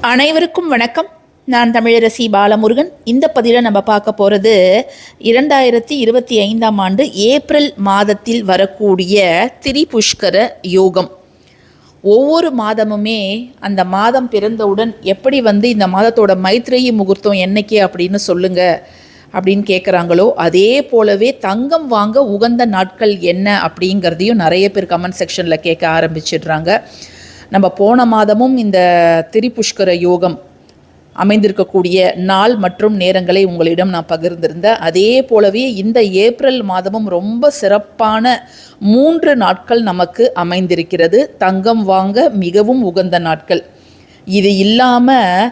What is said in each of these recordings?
அனைவருக்கும் வணக்கம். நான் தமிழரசி பாலமுருகன். இந்த பதிவில் நம்ம பார்க்க போகிறது இரண்டாயிரத்தி இருபத்தி ஐந்தாம் ஆண்டு ஏப்ரல் மாதத்தில் வரக்கூடிய திரிபுஷ்கர யோகம். ஒவ்வொரு மாதமுமே அந்த மாதம் பிறந்தவுடன் எப்படி வந்து இந்த மாதத்தோட மைத்ரேயி முகூர்த்தம் என்னைக்கு அப்படின்னு சொல்லுங்க. அப்படின்னு கேட்குறாங்களோ அதே போலவே தங்கம் வாங்க உகந்த நாட்கள் என்ன அப்படிங்கிறதையும் நிறைய பேர் கமெண்ட் செக்ஷனில் கேட்க ஆரம்பிச்சிடுறாங்க. நம்ம போன மாதமும் இந்த திரிபுஷ்கர யோகம் அமைந்திருக்கக்கூடிய நாள் மற்றும் நேரங்களை உங்களிடம் நான் பகிர்ந்திருந்தேன். அதே போலவே இந்த ஏப்ரல் மாதமும் ரொம்ப சிறப்பான மூன்று நாட்கள் நமக்கு அமைந்திருக்கிறது. தங்கம் வாங்க மிகவும் உகந்த நாட்கள். இது இல்லாமல்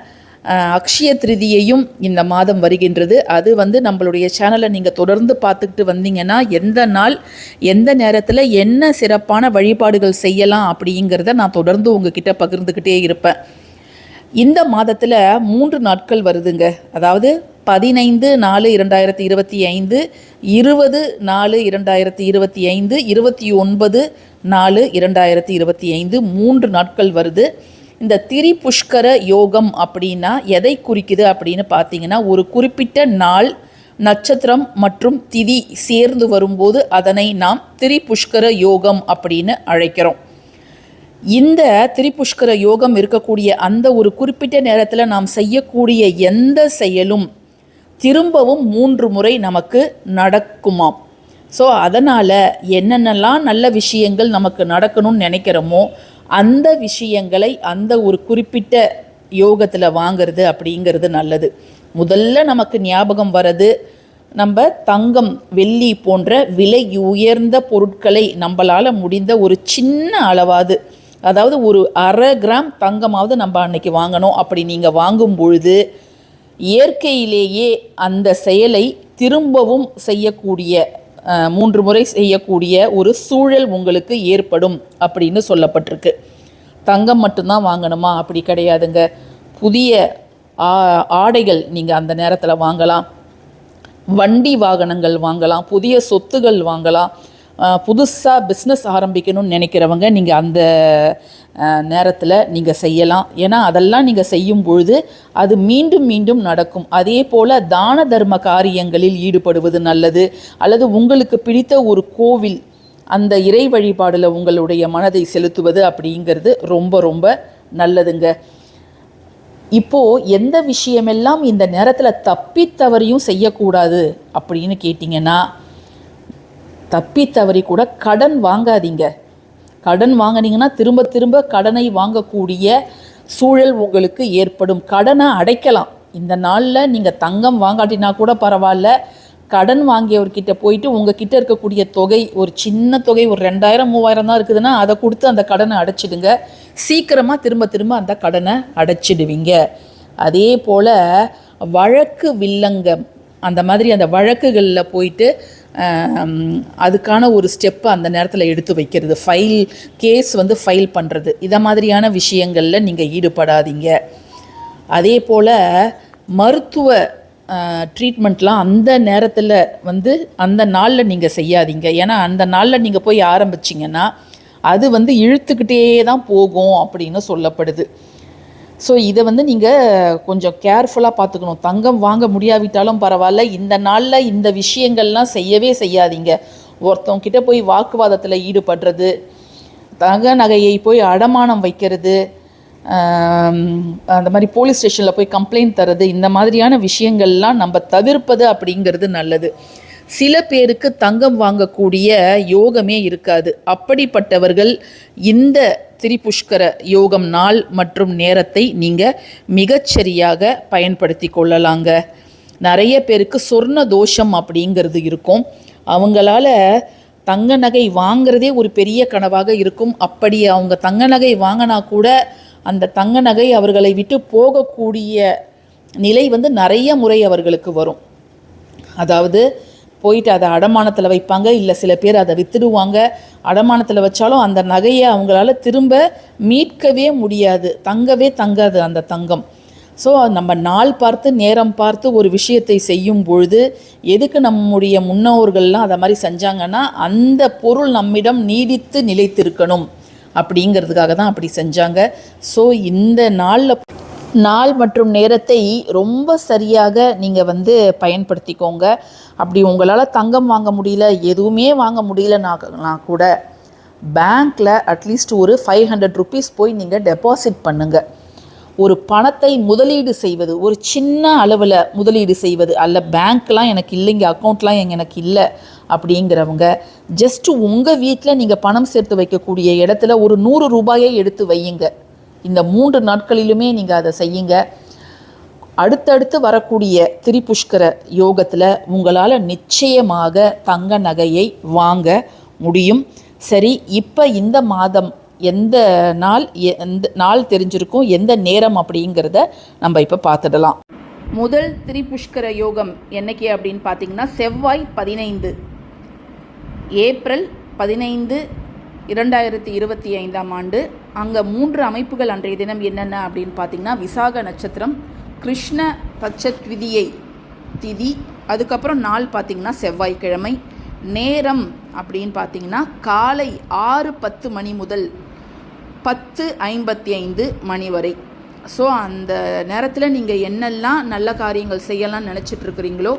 அக்ஷய திருதியையும் இந்த மாதம் வருகின்றது. அது வந்து நம்மளுடைய சேனலை நீங்கள் தொடர்ந்து பார்த்துக்கிட்டு வந்தீங்கன்னா எந்த நாள் எந்த நேரத்தில் என்ன சிறப்பான வழிபாடுகள் செய்யலாம் அப்படிங்கிறத நான் தொடர்ந்து உங்ககிட்ட பகிர்ந்துக்கிட்டே இருப்பேன். இந்த மாதத்தில் மூன்று நாட்கள் வருதுங்க. அதாவது பதினைந்து நாலு இரண்டாயிரத்தி இருபத்தி ஐந்து இருபது நாலு இரண்டாயிரத்தி இருபத்தி ஐந்து இருபத்தி ஒன்பது நாலு இரண்டாயிரத்தி இருபத்தி ஐந்து மூன்று நாட்கள் வருது. இந்த திரிபுஷ்கர யோகம் அப்படின்னா எதை குறிக்குது அப்படின்னு பார்த்தீங்கன்னா ஒரு குறிப்பிட்ட நாள் நட்சத்திரம் மற்றும் திதி சேர்ந்து வரும்போது அதனை நாம் திரிபுஷ்கர யோகம் அப்படின்னு அழைக்கிறோம். இந்த திரிபுஷ்கர யோகம் இருக்கக்கூடிய அந்த ஒரு குறிப்பிட்ட நேரத்தில் நாம் செய்யக்கூடிய எந்த செயலும் திரும்பவும் மூன்று முறை நமக்கு நடக்குமாம் ஸோ அதனால் என்னென்னலாம் நல்ல விஷயங்கள் நமக்கு நடக்கணும்னு நினைக்கிறோமோ அந்த விஷயங்களை அந்த ஒரு குறிப்பிட்ட யோகத்தில் வாங்கிறது அப்படிங்கிறது நல்லது. முதல்ல நமக்கு ஞாபகம் வர்றது நம்ம தங்கம் வெள்ளி போன்ற விலை உயர்ந்த பொருட்களை நம்மளால் முடிந்த ஒரு சின்ன அளவாவது அதாவது ஒரு அரை கிராம் தங்கமாவது நம்ம அன்னைக்கு வாங்கணும். அப்படி நீங்கள் வாங்கும் பொழுது இயற்கையிலேயே அந்த செயலை திரும்பவும் செய்யக்கூடிய மூன்று முறை செய்யக்கூடிய ஒரு சூழல் உங்களுக்கு ஏற்படும் அப்படின்னு சொல்லப்பட்டிருக்கு. தங்கம் மட்டும்தான் வாங்கணுமா? அப்படி கிடையாதுங்க. புதிய ஆ- ஆடைகள் நீங்கள் அந்த நேரத்தில் வாங்கலாம். வண்டி வாகனங்கள் வாங்கலாம். புதிய சொத்துகள் வாங்கலாம். புதுசாக பிஸ்னஸ் ஆரம்பிக்கணும்னு நினைக்கிறவங்க நீங்கள் அந்த நேரத்தில் நீங்கள் செய்யலாம். ஏன்னா அதெல்லாம் நீங்கள் செய்யும் பொழுது அது மீண்டும் மீண்டும் நடக்கும். அதே போல் தான தர்ம காரியங்களில் ஈடுபடுவது நல்லது. அல்லது உங்களுக்கு பிடித்த ஒரு கோவில் அந்த இறை வழிபாடில் உங்களுடைய மனதை செலுத்துவது அப்படிங்கிறது ரொம்ப ரொம்ப நல்லதுங்க. இப்போ எந்த விஷயமெல்லாம் இந்த நேரத்தில் தப்பித்தவறையும் செய்யக்கூடாது அப்படின்னு கேட்டிங்கன்னா தப்பி தவறி கூட கடன் வாங்காதீங்க. கடன் வாங்குனீங்கன்னா திரும்ப திரும்ப கடனை வாங்கக்கூடிய சூழல் உங்களுக்கு ஏற்படும். கடனை அடைக்கலாம். இந்த நாளில் நீங்கள் தங்கம் வாங்காட்டினா கூட பரவாயில்ல. கடன் வாங்கியவர்கிட்ட போயிட்டு உங்ககிட்ட இருக்கக்கூடிய தொகை ஒரு சின்ன தொகை ஒரு ரெண்டாயிரம் மூவாயிரம் தான் இருக்குதுன்னா அதை கொடுத்து அந்த கடனை அடைச்சிடுங்க. சீக்கிரமாக திரும்ப திரும்ப அந்த கடனை அடைச்சிடுவீங்க. அதே போல் வழக்கு வில்லங்கம் அந்த மாதிரி அந்த வழக்குகளில் போயிட்டு அதுக்கான ஒரு ஸ்டெப்பை அந்த நேரத்தில் எடுத்து வைக்கிறது. ஃபைல் கேஸ் வந்து ஃபைல் பண்ணுறது இதை மாதிரியான விஷயங்களில் நீங்கள் ஈடுபடாதீங்க. அதே போல் மருத்துவ ட்ரீட்மெண்ட்லாம் அந்த நேரத்தில் வந்து அந்த நாளில் நீங்கள் செய்யாதீங்க. ஏன்னா அந்த நாளில் நீங்கள் போய் ஆரம்பிச்சிங்கன்னா அது வந்து இழுத்துக்கிட்டே தான் போகும் அப்படின்னு சொல்லப்படுது. ஸோ இதை வந்து நீங்கள் கொஞ்சம் கேர்ஃபுல்லாக பார்த்துக்கணும். தங்கம் வாங்க முடியாவிட்டாலும் பரவாயில்ல. இந்த நாளில் இந்த விஷயங்கள்லாம் செய்யவே செய்யாதீங்க. ஒருத்தவங்கிட்ட போய் வாக்குவாதத்தில் ஈடுபடுறது தங்க நகையை போய் அடமானம் வைக்கிறது அந்த மாதிரி போலீஸ் ஸ்டேஷனில் போய் கம்ப்ளைண்ட் தர்றது இந்த மாதிரியான விஷயங்கள்லாம் நம்ம தவிர்ப்பது அப்படிங்கிறது நல்லது. சில பேருக்கு தங்கம் வாங்கக்கூடிய யோகமே இருக்காது. அப்படிப்பட்டவர்கள் இந்த திரிபுஷ்கர யோகம் நாள் மற்றும் நேரத்தை நீங்கள் மிகச்சரியாக பயன்படுத்தி கொள்ளலாங்க. நிறைய பேருக்கு சொர்ண தோஷம் அப்படிங்கிறது இருக்கும். அவங்களால தங்க நகை வாங்குறதே ஒரு பெரிய கனவாக இருக்கும். அப்படி அவங்க தங்க நகை வாங்கினா கூட அந்த தங்க நகை அவர்களை விட்டு போகக்கூடிய நிலை வந்து நிறைய முறை அவர்களுக்கு வரும். அதாவது போயிட்டு அதை அடமானத்தில் வைப்பாங்க இல்லை சில பேர் அதை வித்துடுவாங்க. அடமானத்தில் வச்சாலும் அந்த நகையை அவங்களால திரும்ப மீட்கவே முடியாது. தங்கவே தங்காது அந்த தங்கம். ஸோ நம்ம நாள் பார்த்து நேரம் பார்த்து ஒரு விஷயத்தை செய்யும் பொழுது எதுக்கு நம்முடைய முன்னோர்கள்லாம் அதை மாதிரி செஞ்சாங்கன்னா அந்த பொருள் நம்மிடம் நீடித்து நிலைத்திருக்கணும். அப்படிங்கிறதுக்காக தான் அப்படி செஞ்சாங்க. ஸோ இந்த நாளில் நாள் மற்றும் நேரத்தை ரொம்ப சரியாக நீங்கள் வந்து பயன்படுத்திக்கோங்க. அப்படி உங்களால் தங்கம் வாங்க முடியல எதுவுமே வாங்க முடியலனா கூட பேங்க்கில் அட்லீஸ்ட் ஒரு ஃபைவ் ஹண்ட்ரட் ருபீஸ் போய் நீங்கள் டெபாசிட் பண்ணுங்கள் ஒரு பணத்தை முதலீடு செய்வது ஒரு சின்ன அளவில் முதலீடு செய்வது அல்ல பேங்க்லாம் எனக்கு இல்லைங்க அக்கௌண்ட்லாம் எங்கள் எனக்கு இல்லை அப்படிங்கிறவங்க ஜஸ்ட்டு உங்கள் வீட்டில் நீங்கள் பணம் சேர்த்து வைக்கக்கூடிய இடத்துல ஒரு நூறு ரூபாயை எடுத்து வையுங்க. இந்த மூன்று நாட்களிலுமே நீங்கள் அதை செய்யுங்க. அடுத்தடுத்து வரக்கூடிய திரிபுஷ்கர யோகத்தில் உங்களால் நிச்சயமாக தங்க நகையை வாங்க முடியும். சரி இப்போ இந்த மாதம் எந்த நாள் எந்த நாள் தெரிஞ்சிருக்கும் எந்த நேரம் அப்படிங்கிறத நம்ம இப்போ பார்த்துடலாம். முதல் திரிபுஷ்கர யோகம் என்னைக்கு அப்படின்னு பார்த்தீங்கன்னா செவ்வாய் பதினைந்து ஏப்ரல் பதினைந்து இரண்டாயிரத்தி இருபத்தி ஐந்தாம் ஆண்டு அங்கே மூன்று அமைப்புகள் அன்றைய தினம் என்னென்ன அப்படின்னு பார்த்தீங்கன்னா விசாக நட்சத்திரம் கிருஷ்ண பட்சத்விதியை திதி அதுக்கப்புறம் நாள் பார்த்திங்கன்னா செவ்வாய்க்கிழமை நேரம் அப்படின்னு பார்த்தீங்கன்னா காலை ஆறு பத்து மணி முதல் பத்து ஐம்பத்தி ஐந்து மணி வரை. ஸோ அந்த நேரத்தில் நீங்கள் என்னெல்லாம் நல்ல காரியங்கள் செய்யலாம்னு நினச்சிட்ருக்குறீங்களோ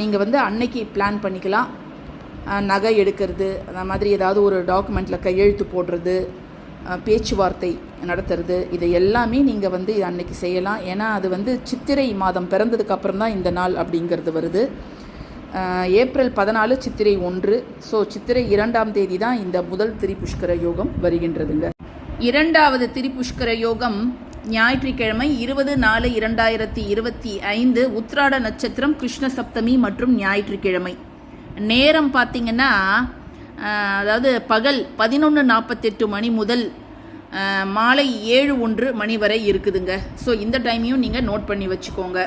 நீங்கள் வந்து அன்னைக்கு பிளான் பண்ணிக்கலாம். நகை எடுக்கிறது அந்த மாதிரி ஏதாவது ஒரு டாக்குமெண்ட்டில் கையெழுத்து போடுறது பேச்சுவார்த்தை நடத்துறது. இதை எல்லாமே நீங்கள் வந்து அன்னைக்கு செய்யலாம். ஏன்னா அது வந்து சித்திரை மாதம் பிறந்ததுக்கு அப்புறம் தான் இந்த நாள் அப்படிங்கிறது வருது. ஏப்ரல் பதினாலு சித்திரை ஒன்று. ஸோ சித்திரை இரண்டாம் தேதி தான் இந்த முதல் திரிபுஷ்கர யோகம் வருகின்றதுங்க. இரண்டாவது திரிபுஷ்கர யோகம் ஞாயிற்றுக்கிழமை இருபது நாலு இரண்டாயிரத்தி இருபத்தி ஐந்து உத்ராட நட்சத்திரம் கிருஷ்ண சப்தமி மற்றும் ஞாயிற்றுக்கிழமை. நேரம் பார்த்தீங்கன்னா அதாவது பகல் பதினொன்று நாற்பத்தெட்டு மணி முதல் மாலை ஏழு ஒன்று மணி வரை இருக்குதுங்க. ஸோ இந்த டைமையும் நீங்கள் நோட் பண்ணி வச்சுக்கோங்க.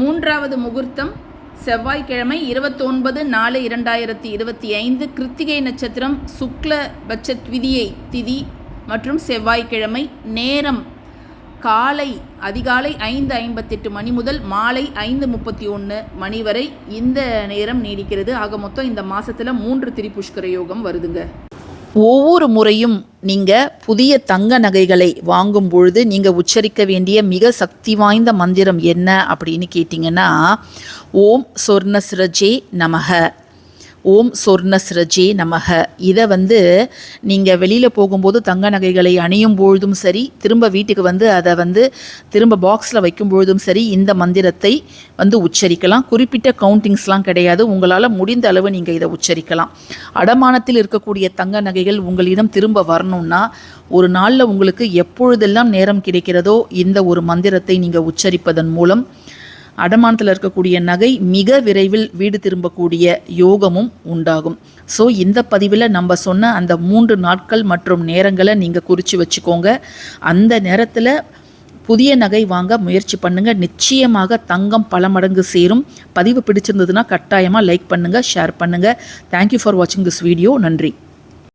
மூன்றாவது முகூர்த்தம் செவ்வாய்க்கிழமை இருபத்தொன்பது நாலு இரண்டாயிரத்தி இருபத்தி ஐந்து கிருத்திகை நட்சத்திரம் சுக்ல பட்சத்விதியை திதி மற்றும் செவ்வாய்க்கிழமை நேரம் காலை அதிகாலை ஐந்து ஐம்பத்தெட்டு மணி முதல் மாலை ஐந்து முப்பத்தி ஒன்று மணி வரை இந்த நேரம் நீடிக்கிறது. ஆக மொத்தம் இந்த மாதத்தில் மூன்று திரிபுஷ்கர யோகம் வருதுங்க. ஒவ்வொரு முறையும் நீங்கள் புதிய தங்க நகைகளை வாங்கும் பொழுது நீங்கள் உச்சரிக்க வேண்டிய மிக சக்தி வாய்ந்த மந்திரம் என்ன அப்படின்னு கேட்டிங்கன்னா ஓம் சொர்ணஸ்ரஜே நமக. ஓம் சொர்ணஸ்ரஜே நமக. இதை வந்து நீங்கள் வெளியில் போகும்போது தங்க நகைகளை அணியும் பொழுதும் சரி திரும்ப வீட்டுக்கு வந்து அதை வந்து திரும்ப பாக்ஸில் வைக்கும் பொழுதும் சரி இந்த மந்திரத்தை வந்து உச்சரிக்கலாம். குறிப்பிட்ட கவுண்டிங்ஸ்லாம் கிடையாது. உங்களால் முடிந்த அளவு நீங்கள் இதை உச்சரிக்கலாம். அடமானத்தில் இருக்கக்கூடிய தங்க நகைகள் உங்களிடம் திரும்ப வரணும்னா ஒரு நாளில் உங்களுக்கு எப்பொழுதெல்லாம் நேரம் கிடைக்கிறதோ இந்த ஒரு மந்திரத்தை நீங்கள் உச்சரிப்பதன் மூலம் அடமானத்தில் இருக்கக்கூடிய நகை மிக விரைவில் வீடு திரும்பக்கூடிய யோகமும் உண்டாகும். ஸோ இந்த பதிவில் நம்ம சொன்ன அந்த மூன்று நாட்கள் மற்றும் நேரங்களை நீங்கள் குறித்து வச்சுக்கோங்க. அந்த நேரத்தில் புதிய நகை வாங்க முயற்சி பண்ணுங்கள் நிச்சயமாக தங்கம் பல மடங்கு சேரும். பதிவு பிடிச்சிருந்ததுன்னா கட்டாயமாக லைக் பண்ணுங்கள் ஷேர் பண்ணுங்கள் தேங்க்யூ ஃபார் வாட்சிங் திஸ் வீடியோ நன்றி.